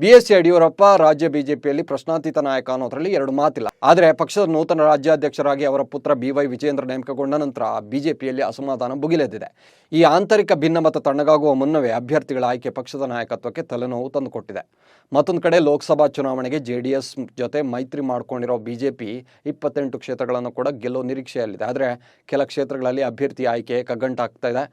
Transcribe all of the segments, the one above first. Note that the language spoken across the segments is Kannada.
ಬಿ ಎಸ್ ಯಡಿಯೂರಪ್ಪ ರಾಜ್ಯ ಬಿಜೆಪಿಯಲ್ಲಿ ಪ್ರಶ್ನಾತೀತ ನಾಯಕ ಅನ್ನೋದ್ರಲ್ಲಿ ಎರಡು ಮಾತಿಲ್ಲ. ಆದರೆ ಪಕ್ಷದ ನೂತನ ರಾಜ್ಯಾಧ್ಯಕ್ಷರಾಗಿ ಅವರ ಪುತ್ರ ಬಿ ವೈ ವಿಜೇಂದ್ರ ನೇಮಕಗೊಂಡ ನಂತರ ಬಿಜೆಪಿಯಲ್ಲಿ ಅಸಮಾಧಾನ ಭುಗಿಲೆದ್ದಿದೆ. ಈ ಆಂತರಿಕ ಭಿನ್ನಮತ ತಣ್ಣಗಾಗುವ ಮುನ್ನವೇ ಅಭ್ಯರ್ಥಿಗಳ ಆಯ್ಕೆ ಪಕ್ಷದ ನಾಯಕತ್ವಕ್ಕೆ ತಲೆನೋವು ತಂದುಕೊಟ್ಟಿದೆ. ಮತ್ತೊಂದು ಕಡೆ ಲೋಕಸಭಾ ಚುನಾವಣೆಗೆ ಜೆಡಿಎಸ್ ಜೊತೆ ಮೈತ್ರಿ ಮಾಡಿಕೊಂಡಿರೋ ಬಿಜೆಪಿ ಇಪ್ಪತ್ತೆಂಟು ಕ್ಷೇತ್ರಗಳನ್ನು ಕೂಡ ಗೆಲ್ಲೋ ನಿರೀಕ್ಷೆಯಲ್ಲಿದೆ. ಆದರೆ ಕೆಲ ಕ್ಷೇತ್ರಗಳಲ್ಲಿ ಅಭ್ಯರ್ಥಿ ಆಯ್ಕೆ ಕಗ್ಗಂಟಾಗ್ತಾ ಇದೆ.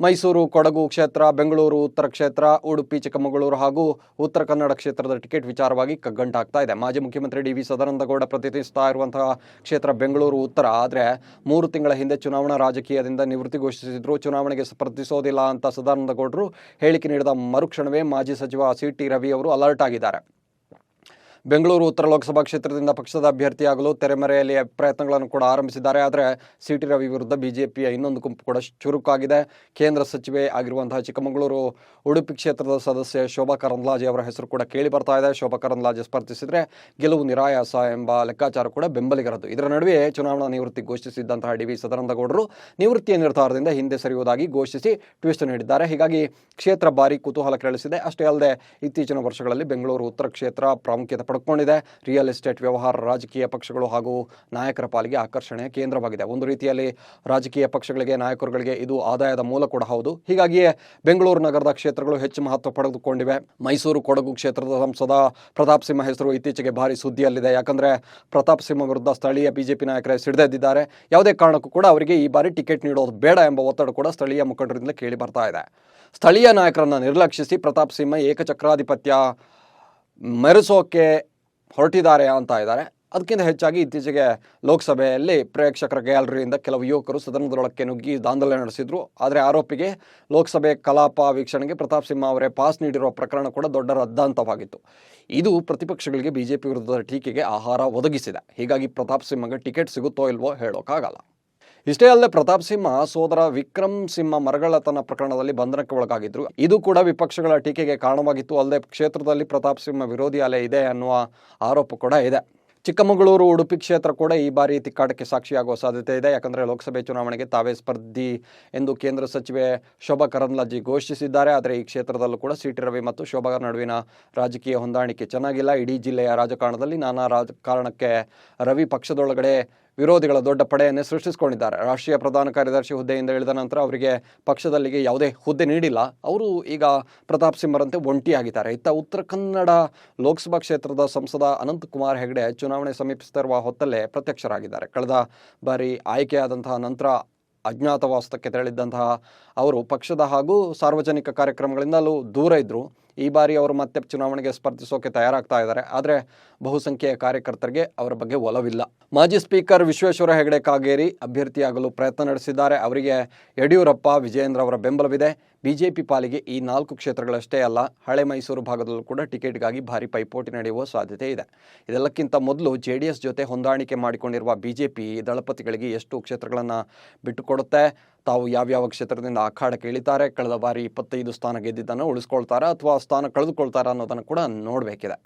ಮೈಸೂರು, ಕೊಡಗು ಕ್ಷೇತ್ರ, ಬೆಂಗಳೂರು, ಉತ್ತರ ಕ್ಷೇತ್ರ, ಉಡುಪಿ, ಚಿಕ್ಕಮಗಳೂರು ಹಾಗೂ ಉತ್ತರ ಕನ್ನಡ ಕ್ಷೇತ್ರದ ಟಿಕೆಟ್ ವಿಚಾರವಾಗಿ ಕಗ್ಗಂಟಾಗ್ತಾ ಇದೆ. ಮಾಜಿ ಮುಖ್ಯಮಂತ್ರಿ ಡಿ ವಿ ಸದಾನಂದಗೌಡ ಪ್ರತಿನಿಧಿಸ್ತಾ ಇರುವಂತಹ ಕ್ಷೇತ್ರ ಬೆಂಗಳೂರು, ಉತ್ತರ. ಆದರೆ ಮೂರು ತಿಂಗಳ ಹಿಂದೆ ಚುನಾವಣಾ ರಾಜಕೀಯದಿಂದ ನಿವೃತ್ತಿ ಘೋಷಿಸಿದ್ರು. ಚುನಾವಣೆಗೆ ಸ್ಪರ್ಧಿಸೋದಿಲ್ಲ ಅಂತ ಸದಾನಂದಗೌಡರು ಹೇಳಿಕೆ ನೀಡಿದ ಮರುಕ್ಷಣವೇ ಮಾಜಿ ಸಚಿವ ಸಿ ಟಿ ರವಿ ಅವರು ಅಲರ್ಟ್ ಆಗಿದ್ದಾರೆ. ಬೆಂಗಳೂರು ಉತ್ತರ ಲೋಕಸಭಾ ಕ್ಷೇತ್ರದಿಂದ ಪಕ್ಷದ ಅಭ್ಯರ್ಥಿಯಾಗಲು ತೆರೆಮರೆಯಲ್ಲಿ ಪ್ರಯತ್ನಗಳನ್ನು ಕೂಡ ಆರಂಭಿಸಿದ್ದಾರೆ. ಆದರೆ ಸಿ ಟಿ ರವಿ ವಿರುದ್ಧ ಬಿಜೆಪಿಯ ಇನ್ನೊಂದು ಗುಂಪು ಕೂಡ ಚುರುಕಾಗಿದೆ. ಕೇಂದ್ರ ಸಚಿವೆ ಆಗಿರುವಂತಹ ಚಿಕ್ಕಮಗಳೂರು, ಉಡುಪಿ ಕ್ಷೇತ್ರದ ಸದಸ್ಯೆ ಶೋಭಾ ಕರಂದ್ಲಾಜೆ ಅವರ ಹೆಸರು ಕೂಡ ಕೇಳಿ ಬರ್ತಾ ಇದೆ. ಶೋಭಾ ಕರಂದ್ಲಾಜೆ ಸ್ಪರ್ಧಿಸಿದರೆ ಗೆಲುವು ನಿರಾಯಾಸ ಎಂಬ ಲೆಕ್ಕಾಚಾರ ಕೂಡ ಬೆಂಬಲಿಗರದ್ದು. ಇದರ ನಡುವೆ ಚುನಾವಣಾ ನಿವೃತ್ತಿ ಘೋಷಿಸಿದ್ದಂತಹ ಡಿ ವಿ ಸದಾನಂದಗೌಡರು ನಿವೃತ್ತಿಯ ನಿರ್ಧಾರದಿಂದ ಹಿಂದೆ ಸರಿಯುವುದಾಗಿ ಘೋಷಿಸಿ ಟ್ವಿಸ್ಟ್ ನೀಡಿದ್ದಾರೆ. ಹೀಗಾಗಿ ಕ್ಷೇತ್ರ ಭಾರಿ ಕುತೂಹಲ ಕೆರಳಿಸಿದೆ. ಅಷ್ಟೇ ಅಲ್ಲದೆ ಇತ್ತೀಚಿನ ವರ್ಷಗಳಲ್ಲಿ ಬೆಂಗಳೂರು ಉತ್ತರ ಕ್ಷೇತ್ರ ಪ್ರಾಮುಖ್ಯತೆ ಪಡ್ಕೊಂಡಿದೆ. ರಿಯಲ್ ಎಸ್ಟೇಟ್ ವ್ಯವಹಾರ ರಾಜಕೀಯ ಪಕ್ಷಗಳು ಹಾಗೂ ನಾಯಕರ ಪಾಲಿಗೆ ಆಕರ್ಷಣೆಯ ಕೇಂದ್ರವಾಗಿದೆ. ಒಂದು ರೀತಿಯಲ್ಲಿ ರಾಜಕೀಯ ಪಕ್ಷಗಳಿಗೆ, ನಾಯಕರುಗಳಿಗೆ ಇದು ಆದಾಯದ ಮೂಲ ಕೂಡ ಹೌದು. ಹೀಗಾಗಿಯೇ ಬೆಂಗಳೂರು ನಗರದ ಕ್ಷೇತ್ರಗಳು ಹೆಚ್ಚು ಮಹತ್ವ ಪಡೆದುಕೊಂಡಿವೆ. ಮೈಸೂರು ಕೊಡಗು ಕ್ಷೇತ್ರದ ಸಂಸದ ಪ್ರತಾಪ್ ಸಿಂಹ ಹೆಸರು ಇತ್ತೀಚೆಗೆ ಭಾರಿ ಸುದ್ದಿಯಲ್ಲಿದೆ. ಯಾಕಂದ್ರೆ ಪ್ರತಾಪ್ ಸಿಂಹ ವಿರುದ್ಧ ಸ್ಥಳೀಯ ಬಿಜೆಪಿ ನಾಯಕರೇ ಸಿಡಿದೆದ್ದಿದ್ದಾರೆ. ಯಾವುದೇ ಕಾರಣಕ್ಕೂ ಕೂಡ ಅವರಿಗೆ ಈ ಬಾರಿ ಟಿಕೆಟ್ ನೀಡೋದು ಬೇಡ ಎಂಬ ಒತ್ತಡ ಕೂಡ ಸ್ಥಳೀಯ ಮುಖಂಡರಿಂದ ಕೇಳಿ ಬರ್ತಾ ಇದೆ. ಸ್ಥಳೀಯ ನಾಯಕರನ್ನ ನಿರ್ಲಕ್ಷಿಸಿ ಪ್ರತಾಪ್ ಸಿಂಹ ಏಕಚಕ್ರಾಧಿಪತ್ಯ ಮೆರೆಸೋಕೆ ಹೊರಟಿದ್ದಾರೆ ಅಂತ ಇದ್ದಾರೆ. ಅದಕ್ಕಿಂತ ಹೆಚ್ಚಾಗಿ ಇತ್ತೀಚೆಗೆ ಲೋಕಸಭೆಯಲ್ಲಿ ಪ್ರೇಕ್ಷಕರ ಗ್ಯಾಲರಿಯಿಂದ ಕೆಲವು ಯುವಕರು ಸದನದೊಳಕ್ಕೆ ನುಗ್ಗಿ ದಾಂಧಲೆ ನಡೆಸಿದ್ರು. ಆದರೆ ಆರೋಪಿಗೆ ಲೋಕಸಭೆ ಕಲಾಪ ವೀಕ್ಷಣೆಗೆ ಪ್ರತಾಪ್ ಸಿಂಹ ಅವರೇ ಪಾಸ್ ನೀಡಿರುವ ಪ್ರಕರಣ ಕೂಡ ದೊಡ್ಡ ರದ್ದಾಂತವಾಗಿತ್ತು. ಇದು ಪ್ರತಿಪಕ್ಷಗಳಿಗೆ ಬಿಜೆಪಿ ವಿರುದ್ಧದ ಟೀಕೆಗೆ ಆಹಾರ ಒದಗಿಸಿದೆ. ಹೀಗಾಗಿ ಪ್ರತಾಪ್ ಸಿಂಹಗೆ ಟಿಕೆಟ್ ಸಿಗುತ್ತೋ ಇಲ್ವೋ ಹೇಳೋಕ್ಕಾಗಲ್ಲ ಇಷ್ಟೇ ಅಲ್ಲದೆ ಪ್ರತಾಪ್ ಸಿಂಹ, ಸೋದರ ವಿಕ್ರಮ್ ಸಿಂಹ ಮರಗಳತನ ಪ್ರಕರಣದಲ್ಲಿ ಬಂಧನಕ್ಕೆ ಒಳಗಾಗಿದ್ರು. ಇದು ಕೂಡ ವಿಪಕ್ಷಗಳ ಟೀಕೆಗೆ ಕಾರಣವಾಗಿತ್ತು. ಅಲ್ಲದೆ ಕ್ಷೇತ್ರದಲ್ಲಿ ಪ್ರತಾಪ್ ಸಿಂಹ ವಿರೋಧಿ ಅಲೆ ಇದೆ ಅನ್ನುವ ಆರೋಪ ಕೂಡ ಇದೆ. ಚಿಕ್ಕಮಗಳೂರು ಉಡುಪಿ ಕ್ಷೇತ್ರ ಕೂಡ ಈ ಬಾರಿ ತಿಕ್ಕಾಟಕ್ಕೆ ಸಾಕ್ಷಿಯಾಗುವ ಸಾಧ್ಯತೆ ಇದೆ. ಯಾಕಂದರೆ ಲೋಕಸಭೆ ಚುನಾವಣೆಗೆ ತಾವೇ ಸ್ಪರ್ಧಿ ಎಂದು ಕೇಂದ್ರ ಸಚಿವೆ ಶೋಭಾ ಕರಂದ್ಲಾಜಿ ಘೋಷಿಸಿದ್ದಾರೆ. ಆದರೆ ಈ ಕ್ಷೇತ್ರದಲ್ಲೂ ಕೂಡ ಸಿಟಿ ರವಿ ಮತ್ತು ಶೋಭಾ ನಡುವಿನ ರಾಜಕೀಯ ಹೊಂದಾಣಿಕೆ ಚೆನ್ನಾಗಿಲ್ಲ. ಇಡೀ ಜಿಲ್ಲೆಯ ರಾಜಕಾರಣದಲ್ಲಿ ನಾನಾ ರಾಜಕಾರಣಕ್ಕೆ ರವಿ ಪಕ್ಷದೊಳಗಡೆ ವಿರೋಧಿಗಳ ದೊಡ್ಡ ಪಡೆಯನ್ನೇ ಸೃಷ್ಟಿಸಿಕೊಂಡಿದ್ದಾರೆ. ರಾಷ್ಟ್ರೀಯ ಪ್ರಧಾನ ಕಾರ್ಯದರ್ಶಿ ಹುದ್ದೆಯಿಂದ ಇಳಿದ ನಂತರ ಅವರಿಗೆ ಪಕ್ಷದಲ್ಲಿಗೆ ಯಾವುದೇ ಹುದ್ದೆ ನೀಡಿಲ್ಲ. ಅವರು ಈಗ ಪ್ರತಾಪ್ ಸಿಂಹರಂತೆ ಒಂಟಿಯಾಗಿದ್ದಾರೆ. ಇತ್ತ ಉತ್ತರ ಕನ್ನಡ ಲೋಕಸಭಾ ಕ್ಷೇತ್ರದ ಸಂಸದ ಅನಂತಕುಮಾರ್ ಹೆಗಡೆ ಚುನಾವಣೆ ಸಮೀಪಿಸುತ್ತಿರುವ ಹೊತ್ತಲ್ಲೇ ಪ್ರತ್ಯಕ್ಷರಾಗಿದ್ದಾರೆ. ಕಳೆದ ಬಾರಿ ಆಯ್ಕೆಯಾದಂತಹ ನಂತರ ಅಜ್ಞಾತವಾಸಕ್ಕೆ ತೆರಳಿದ್ದಂತಹ ಅವರು ಪಕ್ಷದ ಹಾಗೂ ಸಾರ್ವಜನಿಕ ಕಾರ್ಯಕ್ರಮಗಳಿಂದಲೂ ದೂರ ಇದ್ದರು ಈ ಬಾರಿ ಅವರು ಮತ್ತೆ ಚುನಾವಣೆಗೆ ಸ್ಪರ್ಧಿಸೋಕೆ ತಯಾರಾಗ್ತಾ ಇದ್ದಾರೆ. ಆದರೆ ಬಹುಸಂಖ್ಯೆಯ ಕಾರ್ಯಕರ್ತರಿಗೆ ಅವರ ಬಗ್ಗೆ ಒಲವಿಲ್ಲ. ಮಾಜಿ ಸ್ಪೀಕರ್ ವಿಶ್ವೇಶ್ವರ ಹೆಗಡೆ ಕಾಗೇರಿ ಅಭ್ಯರ್ಥಿಯಾಗಲು ಪ್ರಯತ್ನ ನಡೆಸಿದ್ದಾರೆ. ಅವರಿಗೆ ಯಡಿಯೂರಪ್ಪ, ವಿಜಯೇಂದ್ರ ಅವರ ಬೆಂಬಲವಿದೆ. ಬಿಜೆಪಿ ಪಾಲಿಗೆ ಈ ನಾಲ್ಕು ಕ್ಷೇತ್ರಗಳಷ್ಟೇ ಅಲ್ಲ, ಹಳೆ ಮೈಸೂರು ಭಾಗದಲ್ಲೂ ಕೂಡ ಟಿಕೆಟ್ಗಾಗಿ ಭಾರಿ ಪೈಪೋಟಿ ನಡೆಯುವ ಸಾಧ್ಯತೆ ಇದೆ. ಇದೆಲ್ಲಕ್ಕಿಂತ ಮೊದಲು ಜೆ ಡಿ ಎಸ್ ಜೊತೆ ಹೊಂದಾಣಿಕೆ ಮಾಡಿಕೊಂಡಿರುವ ಬಿಜೆಪಿ ದಳಪತಿಗಳಿಗೆ ಎಷ್ಟು ಕ್ಷೇತ್ರಗಳನ್ನು ಬಿಟ್ಟುಕೊಡುತ್ತೆ? ತಾವು ಯಾವ್ಯಾವ ಕ್ಷೇತ್ರದಿಂದ ಅಖಾಡಕ್ಕೆ ಇಳಿತಾರೆ, ಕಳೆದ ಬಾರಿ ಇಪ್ಪತ್ತೈದು ಸ್ಥಾನ ಗೆದ್ದಿದ್ದನ್ನು ಉಳಿಸ್ಕೊಳ್ತಾರಾ ಅಥವಾ ಸ್ಥಾನ ಕಳೆದುಕೊಳ್ತಾರಾ ಅನ್ನೋದನ್ನು ಕೂಡ ನೋಡಬೇಕಿದೆ.